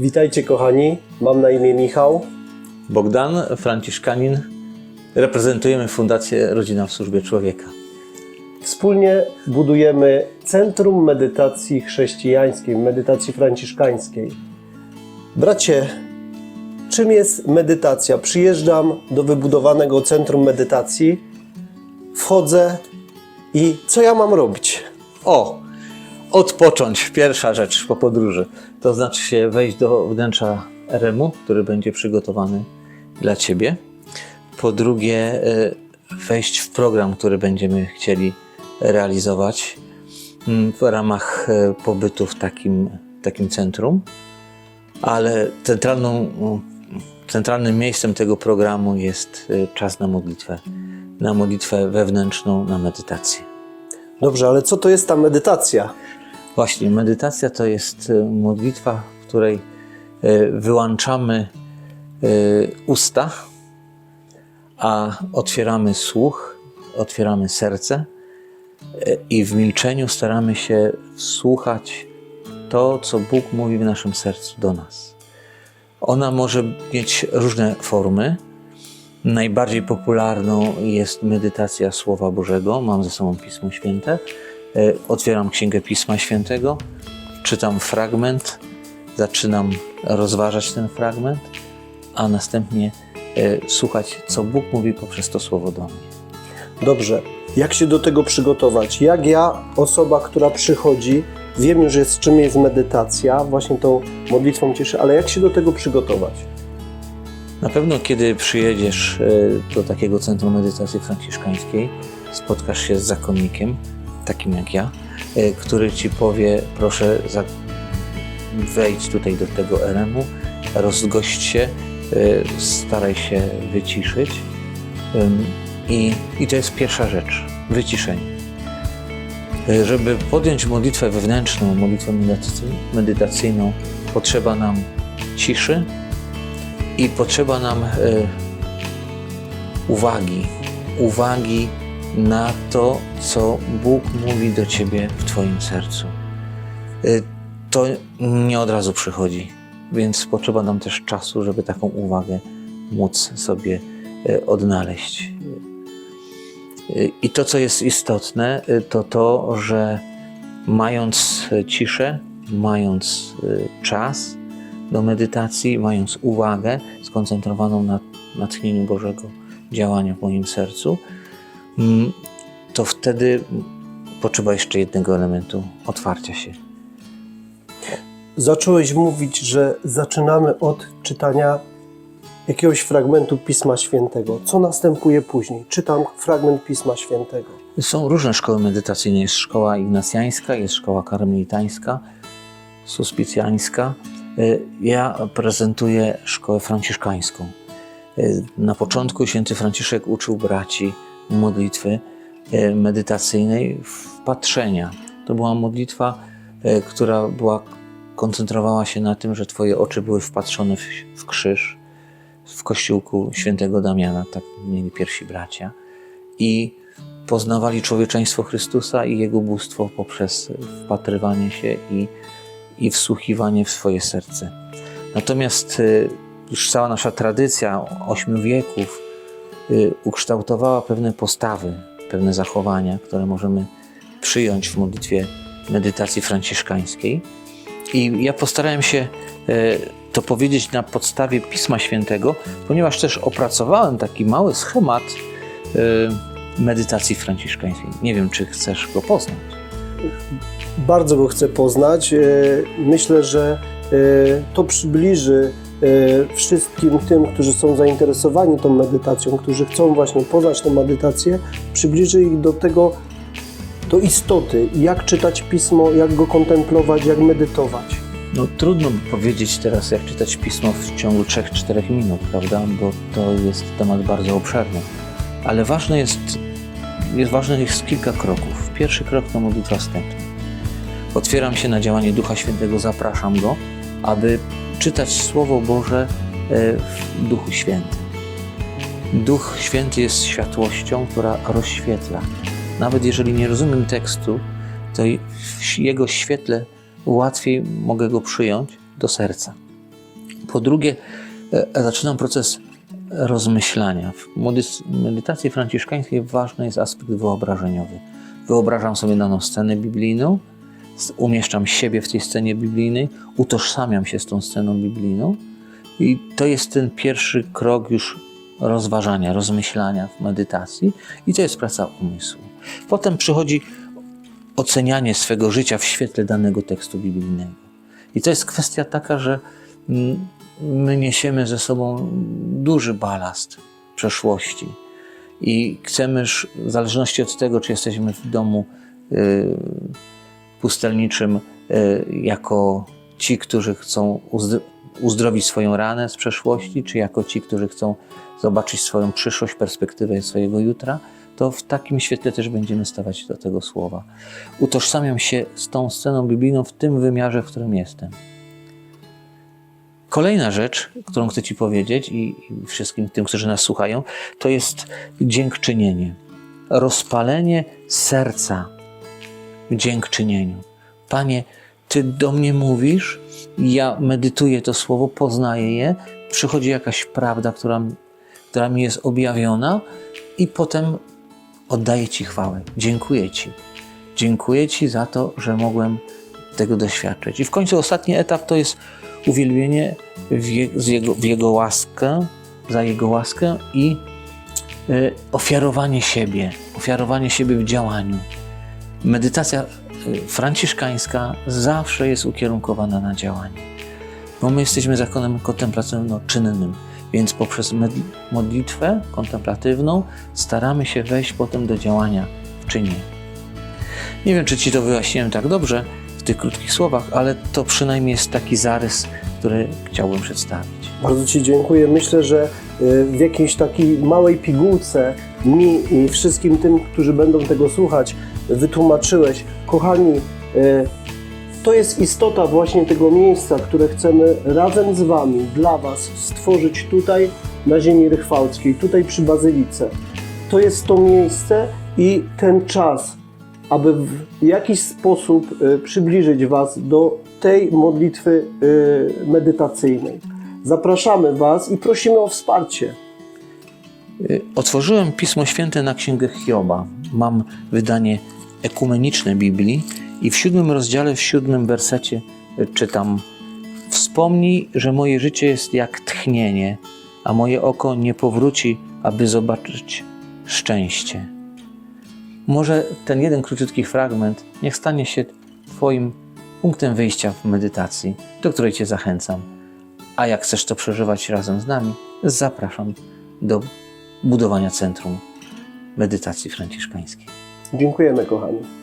Witajcie kochani, mam na imię Michał. Bogdan, Franciszkanin. Reprezentujemy Fundację Rodzina w Służbie Człowieka. Wspólnie budujemy Centrum Medytacji Chrześcijańskiej, medytacji franciszkańskiej. Bracie, czym jest medytacja? Przyjeżdżam do wybudowanego Centrum Medytacji, wchodzę i co ja mam robić? O! Odpocząć, pierwsza rzecz po podróży. To znaczy się wejść do wnętrza RM-u, który będzie przygotowany dla Ciebie. Po drugie, y, wejść w program, który będziemy chcieli realizować mm, w ramach y, pobytu w takim, takim centrum. Ale centralną, centralnym miejscem tego programu jest y, czas na modlitwę. Na modlitwę wewnętrzną, na medytację. Dobrze, ale co to jest ta medytacja? Właśnie, medytacja to jest e, modlitwa, w której e, wyłączamy e, usta, a otwieramy słuch, otwieramy serce i w milczeniu staramy się wsłuchać to, co Bóg mówi w naszym sercu do nas. Ona może mieć różne formy. Najbardziej popularną jest medytacja Słowa Bożego. Mam ze sobą Pismo Święte. E, Otwieram Księgę Pisma Świętego, czytam fragment, zaczynam rozważać ten fragment, a następnie e, słuchać, co Bóg mówi poprzez to Słowo do mnie. Dobrze, jak się do tego przygotować? Jak ja, osoba, która przychodzi, wiem już, jest, czym jest medytacja, właśnie tą modlitwą cieszy, ale jak się do tego przygotować? Na pewno, kiedy przyjedziesz e, do takiego centrum medytacji franciszkańskiej, spotkasz się z zakonnikiem, takim jak ja, e, który ci powie: Proszę, za- wejdź tutaj do tego RM-u, rozgość się, e, staraj się wyciszyć. I, I to jest pierwsza rzecz wyciszenie. E, Żeby podjąć modlitwę wewnętrzną, modlitwę medytacy- medytacyjną, potrzeba nam ciszy, i potrzeba nam uwagi, uwagi na to, co Bóg mówi do ciebie w Twoim sercu. E, to nie od razu przychodzi, więc potrzeba nam też czasu, żeby taką uwagę móc sobie e, odnaleźć. E, I to, co jest istotne, to to, że mając ciszę, mając czas, do medytacji, mając uwagę skoncentrowaną na natchnieniu Bożego działania w moim sercu, to wtedy potrzeba jeszcze jednego elementu otwarcia się. Zacząłeś mówić, że zaczynamy od czytania jakiegoś fragmentu Pisma Świętego. Co następuje później? Czytam fragment Pisma Świętego. Są różne szkoły medytacyjne. Jest szkoła ignacjańska, jest szkoła karmelitańska, suspicjańska. Y, Ja prezentuję szkołę franciszkańską. Y, Na początku święty Franciszek uczył braci modlitwy y, medytacyjnej wpatrzenia. To była modlitwa, y, która była, koncentrowała się na tym, że Twoje oczy były wpatrzone w, w krzyż, w kościółku świętego Damiana, tak mieli pierwsi bracia. I poznawali człowieczeństwo Chrystusa i Jego bóstwo poprzez wpatrywanie się i, i wsłuchiwanie w swoje serce. Natomiast y, już cała nasza tradycja ośmiu wieków ukształtowała pewne postawy, pewne zachowania, które możemy przyjąć w modlitwie medytacji franciszkańskiej. I ja postarałem się y, to powiedzieć na podstawie Pisma Świętego, ponieważ też opracowałem taki mały schemat y, medytacji franciszkańskiej. Nie wiem, czy chcesz go poznać. Bardzo go chcę poznać. Myślę, że to przybliży wszystkim tym, którzy są zainteresowani tą medytacją, którzy chcą właśnie poznać tę medytację, przybliży ich do tego, do istoty, jak czytać pismo, jak go kontemplować, jak medytować. No trudno powiedzieć teraz, jak czytać pismo w ciągu 3-4 minut, prawda? Bo to jest temat bardzo obszerny. Ale ważne jest, jest ważnych jest kilka kroków. Pierwszy krok to modlitwa wstępna. Otwieram się na działanie Ducha Świętego, zapraszam Go, aby czytać Słowo Boże e, w Duchu Świętym. Duch Święty jest światłością, która rozświetla. Nawet jeżeli nie rozumiem tekstu, to w Jego świetle łatwiej mogę go przyjąć do serca. Po drugie, e, zaczynam proces rozmyślania. W medytacji franciszkańskiej ważny jest aspekt wyobrażeniowy. Wyobrażam sobie daną scenę biblijną, umieszczam siebie w tej scenie biblijnej, utożsamiam się z tą sceną biblijną i to jest ten pierwszy krok już rozważania, rozmyślania w medytacji i to jest praca umysłu. Potem przychodzi ocenianie swego życia w świetle danego tekstu biblijnego. I to jest kwestia taka, że mm, my niesiemy ze sobą duży balast przeszłości i chcemy, w zależności od tego, czy jesteśmy w domu y, pustelniczym, y, jako ci, którzy chcą uzdr- uzdrowić swoją ranę z przeszłości, czy jako ci, którzy chcą zobaczyć swoją przyszłość, perspektywę swojego jutra, to w takim świetle też będziemy stawać do tego słowa. Utożsamiam się z tą sceną biblijną w tym wymiarze, w którym jestem. Kolejna rzecz, którą chcę Ci powiedzieć i wszystkim tym, którzy nas słuchają, to jest dziękczynienie. Rozpalenie serca dziękczynieniu. Panie, Ty do mnie mówisz, ja medytuję to słowo, poznaję je, przychodzi jakaś prawda, która, która mi jest objawiona i potem oddaję Ci chwałę. Dziękuję Ci. Dziękuję Ci za to, że mogłem tego doświadczyć. I w końcu ostatni etap to jest uwielbienie w, je, jego, w Jego łaskę, za Jego łaskę i y, ofiarowanie siebie, ofiarowanie siebie w działaniu. Medytacja y, franciszkańska zawsze jest ukierunkowana na działanie, bo my jesteśmy zakonem kontemplacyjno-czynnym, więc poprzez modlitwę kontemplatywną staramy się wejść potem do działania w czynie. Nie wiem, czy Ci to wyjaśniłem tak dobrze w tych krótkich słowach, ale to przynajmniej jest taki zarys, który chciałbym przedstawić. Bardzo Ci dziękuję. Myślę, że y, w jakiejś takiej małej pigułce mi i wszystkim tym, którzy będą tego słuchać, wytłumaczyłeś. Kochani, y, to jest istota właśnie tego miejsca, które chcemy razem z Wami, dla Was stworzyć tutaj na ziemi rychwałckiej, tutaj przy Bazylice. To jest to miejsce i ten czas, aby w jakiś sposób y, przybliżyć Was do tej modlitwy y, medytacyjnej. Zapraszamy Was i prosimy o wsparcie. Otworzyłem Pismo Święte na Księgę Hioba. Mam wydanie ekumeniczne Biblii i w siódmym rozdziale, w siódmym wersecie y, czytam Wspomnij, że moje życie jest jak tchnienie, a moje oko nie powróci, aby zobaczyć szczęście. Może ten jeden króciutki fragment niech stanie się Twoim punktem wyjścia w medytacji, do której Cię zachęcam. A jak chcesz to przeżywać razem z nami, zapraszam do budowania centrum medytacji franciszkańskiej. Dziękujemy, kochani.